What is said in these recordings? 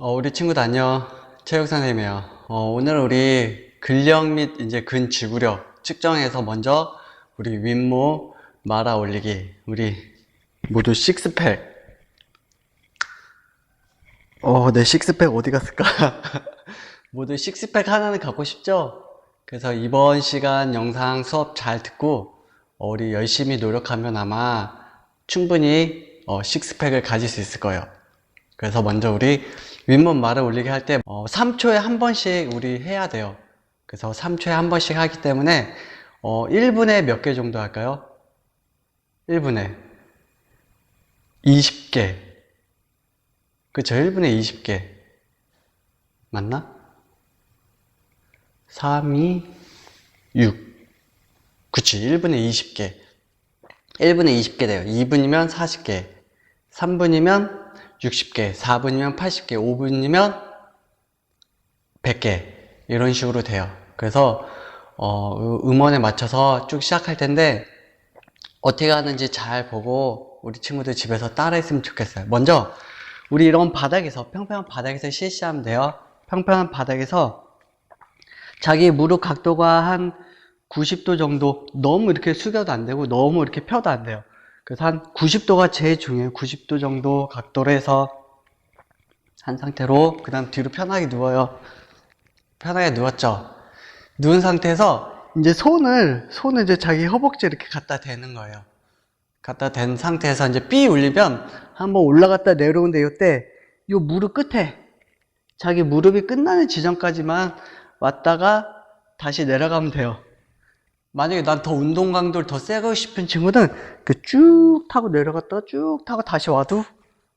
어, 우리 친구들 안녕. 체육 선생님이에요. 어, 오늘 우리 근력 및 이제 근지구력 측정해서 먼저 우리 윗몸 말아 올리기. 우리 모두 식스팩. 어, 내 식스팩 어디 갔을까? 모두 식스팩 하나는 갖고 싶죠? 그래서 이번 시간 영상 수업 잘 듣고 어, 우리 열심히 노력하면 아마 충분히 어, 식스팩을 가질 수 있을 거예요. 그래서 먼저 우리 윗몸 말을 올리게 할때 3초에 한 번씩 우리 해야 돼요. 그래서 3초에 한 번씩 하기 때문에 어, 1분에 몇 개 정도 할까요? 1분에 20개. 그쵸? 1분에 20개. 맞나? 3, 2, 6. 그치, 1분에 20개. 1분에 20개 돼요. 2분이면 40개. 3분이면 60개. 4분이면 80개. 5분이면 100개. 이런 식으로 돼요. 그래서, 어, 음원에 맞춰서 쭉 시작할 텐데, 어떻게 하는지 잘 보고 우리 친구들 집에서 따라했으면 좋겠어요. 먼저, 우리 이런 바닥에서, 평평한 바닥에서 실시하면 돼요. 평평한 바닥에서 자기 무릎 각도가 한 90도 정도 너무 이렇게 숙여도 안 되고 너무 이렇게 펴도 안 돼요. 그래서 한 90도가 제일 중요해요. 90도 정도 각도로 해서 한 상태로 그 다음 뒤로 편하게 누워요. 편하게 누웠죠. 누운 상태에서 이제 손을 손을 이제 자기 허벅지 이렇게 갖다 대는 거예요. 갖다 댄 상태에서 이제 삐 울리면 한번 올라갔다 내려오는데 이때 요 무릎 끝에 자기 무릎이 끝나는 지점까지만 왔다가 다시 내려가면 돼요. 만약에 난 더 운동 강도를 더 세고 싶은 친구는 그 쭉 타고 내려갔다가 쭉 타고 다시 와도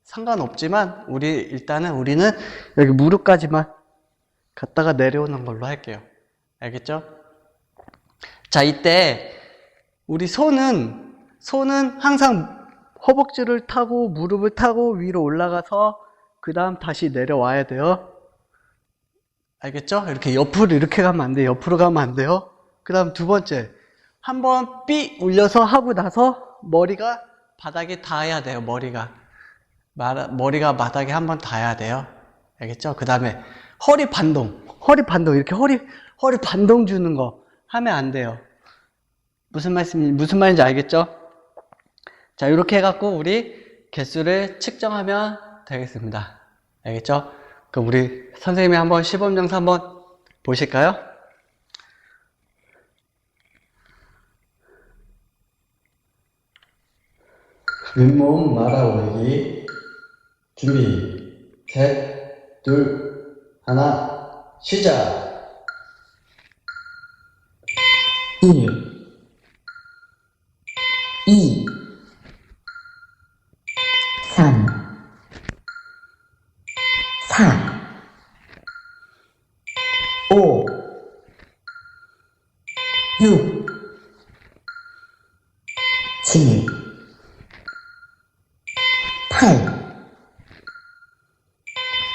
상관없지만 우리 일단은 우리는 여기 무릎까지만 갔다가 내려오는 걸로 할게요. 알겠죠? 자, 이때 우리 손은 손은 항상 허벅지를 타고 무릎을 타고 위로 올라가서 그 다음 다시 내려와야 돼요. 알겠죠? 이렇게 옆으로 이렇게 가면 안 돼요. 옆으로 가면 안 돼요. 그 다음 두 번째. 한 번 삐 울려서 하고 나서 머리가 바닥에 닿아야 돼요. 머리가. 말- 머리가 바닥에 한 번 닿아야 돼요. 알겠죠? 그 다음에 허리 반동. 허리 반동. 이렇게 허리, 허리 반동 주는 거 하면 안 돼요. 무슨 말씀, 무슨 말인지 알겠죠? 자, 이렇게 해갖고 우리 개수를 측정하면 되겠습니다. 알겠죠? 그럼 우리 선생님이 한번 시범 영상 한번 보실까요? 윗몸 말아 올리기. 준비 셋, 둘, 하나 시작. 1 2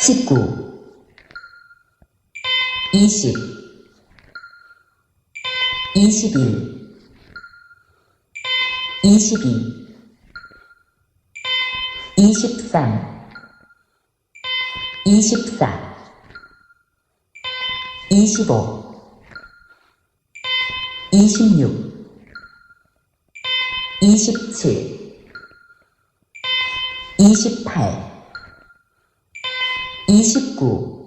19 20 21 22 23 24 25 26 27 28 29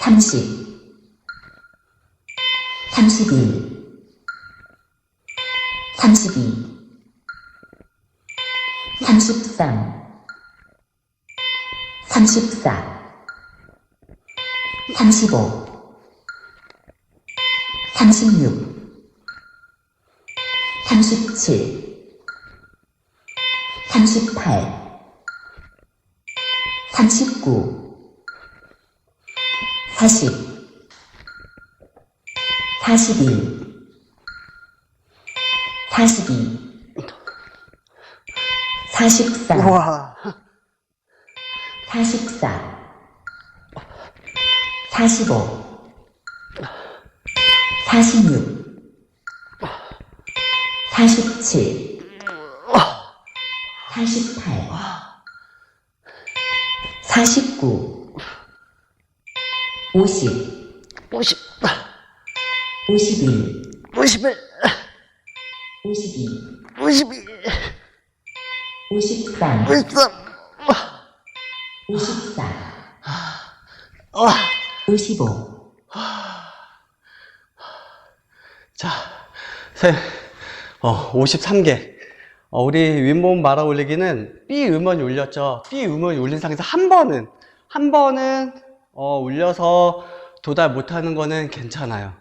30 31 32 33 34 35 36 37 38 39 40 41 42 43 우와. 44 45 46 47 48 49 50 50, 51 51, 52 52, 53 53. 54 와. 55 자, 쌤, 어, 53개. 어, 우리 윗몸 말아 올리기는 B 음원이 울렸죠. B 음원이 울린 상태에서 한 번은, 한 번은, 어, 울려서 도달 못하는 거는 괜찮아요.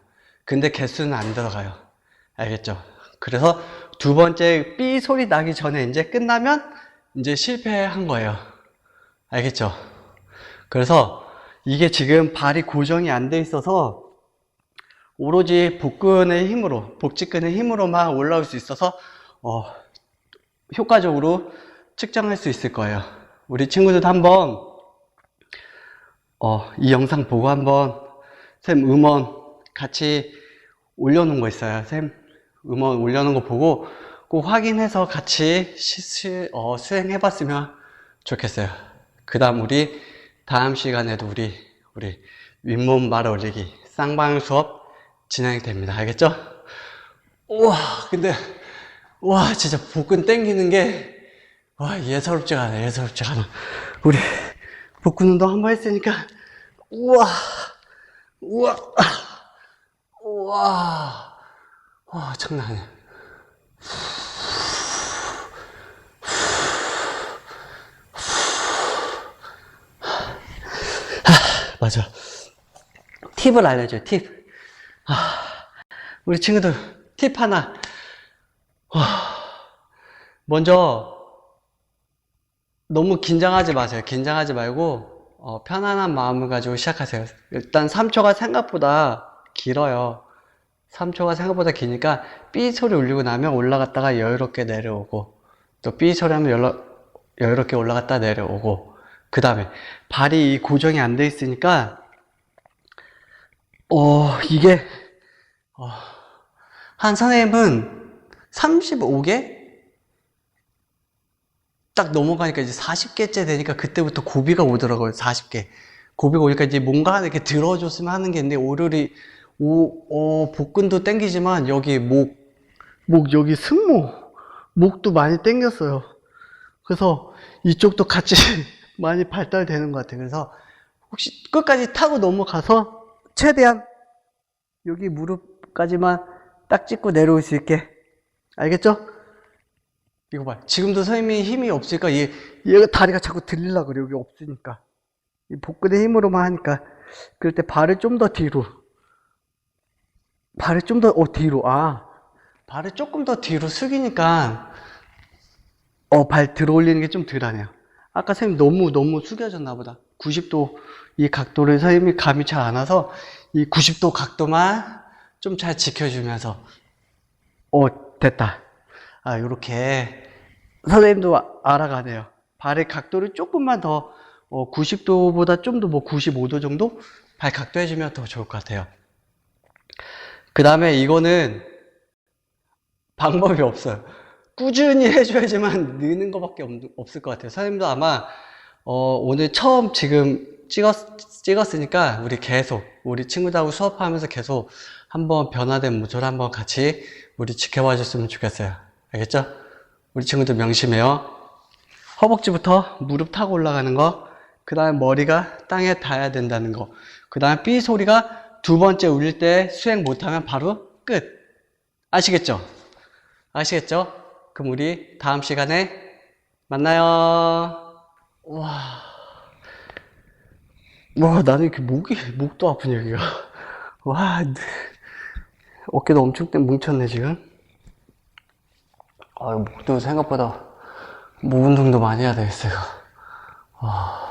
근데 개수는 안 들어가요. 알겠죠? 그래서 두 번째 B 소리 나기 전에 이제 끝나면 이제 실패한 거예요. 알겠죠? 그래서 이게 지금 발이 고정이 안 돼 있어서 오로지 복근의 힘으로, 복직근의 힘으로만 올라올 수 있어서, 어, 효과적으로 측정할 수 있을 거예요. 우리 친구들도 한번, 어, 이 영상 보고 한번, 쌤 음원 같이 올려놓은 거 있어요. 쌤 음원 올려놓은 거 보고 꼭 확인해서 같이 시, 시- 어, 수행해봤으면 좋겠어요. 그 다음 우리 다음 시간에도 우리, 우리 윗몸 말아 올리기 쌍방 수업 진행됩니다. 알겠죠? 우와, 근데, 와, 진짜 복근 땡기는 게, 와, 예사롭지가 않아, 예사롭지가 않아. 우리 복근 운동 한 번 했으니까, 우와, 우와, 우와, 와, 장난 아니야. 하, 맞아. 팁을 알려줘요, 팁. 아, 우리 친구들, 팁 하나. 와, 먼저, 너무 긴장하지 마세요. 긴장하지 말고, 어, 편안한 마음을 가지고 시작하세요. 일단 3초가 생각보다 길어요. 3초가 생각보다 기니까, 삐 소리 울리고 나면 올라갔다가 여유롭게 내려오고, 또 삐 소리 하면 열러, 여유롭게 올라갔다 내려오고, 그 다음에, 발이 이 고정이 안 돼 있으니까, 어, 이게, 어, 한 선생님은 35개? 딱 넘어가니까 이제 40개째 되니까 그때부터 고비가 오더라고요. 40개. 고비가 오니까 이제 뭔가 이렇게 들어줬으면 하는 게 있는데, 오르리, 오, 어, 복근도 땡기지만 여기 목, 목 여기 승모, 목도 많이 땡겼어요. 그래서 이쪽도 같이 많이 발달되는 것 같아요. 그래서 혹시 끝까지 타고 넘어가서 최대한 여기 무릎까지만 딱 찍고 내려올 수 있게. 알겠죠? 이거 봐. 지금도 선생님이 힘이 없으니까 얘, 얘가 다리가 자꾸 들리려고 그래. 여기 없으니까. 이 복근의 힘으로만 하니까. 그럴 때 발을 좀 더 뒤로. 발을 좀 더, 어, 뒤로. 아. 발을 조금 더 뒤로 숙이니까, 어, 발 들어 올리는 게 좀 덜하네요. 아까 선생님 너무, 너무 숙여졌나 보다. 90도, 이 각도를 선생님이 감이 잘 안 와서, 이 90도 각도만 좀 잘 지켜주면서, 어, 됐다. 아, 요렇게, 선생님도 아- 알아가네요. 발의 각도를 조금만 더, 어, 90도보다 좀 더 뭐 95도 정도? 발 각도 해주면 더 좋을 것 같아요. 그 다음에 이거는 방법이 없어요. 꾸준히 해줘야지만 느는 것밖에 없, 없을 것 같아요. 선생님도 아마 어, 오늘 처음 지금 찍었, 찍었으니까 우리 계속 우리 친구들하고 수업하면서 계속 한번 변화된 모습을 한번 같이 우리 지켜봐 줬으면 좋겠어요. 알겠죠? 우리 친구들 명심해요. 허벅지부터 무릎 타고 올라가는 거, 그 다음에 머리가 땅에 닿아야 된다는 거, 그 다음에 삐 소리가 두 번째 울릴 때 수행 못하면 바로 끝. 아시겠죠? 아시겠죠? 그럼 우리 다음 시간에 만나요. 와. 와, 나는 이렇게 목이, 목도 아프네, 여기가. 와, 어깨도 엄청 때 뭉쳤네, 지금. 아, 목도 생각보다 목 운동도 많이 해야 되겠어요. 와.